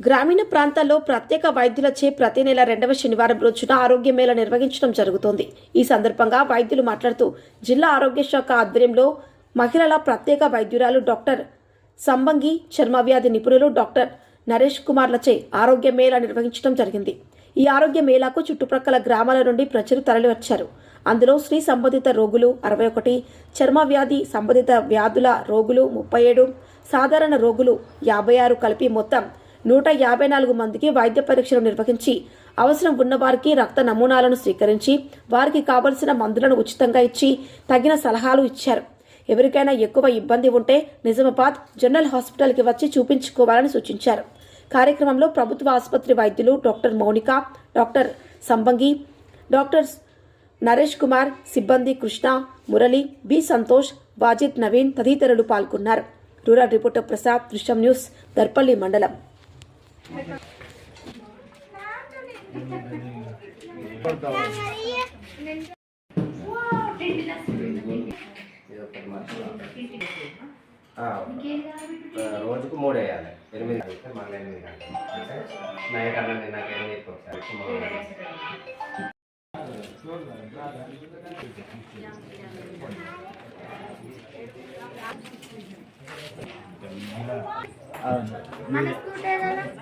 గ్రామీణ ప్రాంతాల్లో ప్రత్యేక వైద్యులచే ప్రతి నెల రెండవ శనివారం రోజున ఆరోగ్య మేళ నిర్వహించడం జరుగుతోంది. ఈ సందర్భంగా వైద్యులు మాట్లాడుతూ జిల్లా ఆరోగ్య శాఖ ఆధ్వర్యంలో మహిళల ప్రత్యేక వైద్యురాలు డాక్టర్ సంబంగి చర్మవ్యాధి నిపుణులు డాక్టర్ నరేష్ కుమార్లచే ఆరోగ్య మేళ నిర్వహించడం జరిగింది. ఈ ఆరోగ్య మేళాకు చుట్టుప్రక్కల గ్రామాల నుండి ప్రజలు తరలివచ్చారు. అందులో స్త్రీ సంబంధిత రోగులు అరవై ఒకటి చర్మవ్యాధి సంబంధిత వ్యాధుల రోగులు ముప్పై ఏడు సాధారణ రోగులు యాభై ఆరు కలిపి మొత్తం నూట యాభై నాలుగు మందికి వైద్య పరీక్షలు నిర్వహించి అవసరం ఉన్నవారికి రక్త నమూనాలను స్వీకరించి వారికి కావలసిన మందులను ఉచితంగా ఇచ్చి తగిన సలహాలు ఇచ్చారు. ఎవరికైనా ఎక్కువ ఇబ్బంది ఉంటే నిజామాబాద్ జనరల్ హాస్పిటల్కి వచ్చి చూపించుకోవాలని సూచించారు. కార్యక్రమంలో ప్రభుత్వ ఆసుపత్రి వైద్యులు doctor Mounika doctor Sambangi doctor Naresh Kumar సిబ్బంది కృష్ణ మురళి బి సంతోష్ వాజిద్ నవీన్ తదితరులు పాల్గొన్నారు. రూరల్ రిపోర్టర్ ప్రసాద్ దృశ్యం న్యూస్ దర్పల్లి మండలం. రోజుకు మూడు వేయాలి ఎనిమిది అయితే మళ్ళీ ఎనిమిది గంటలు అంటే నైట్ అన్నది నాకు ఎనిమిదికి ఒకసారి మూడు గంటలు.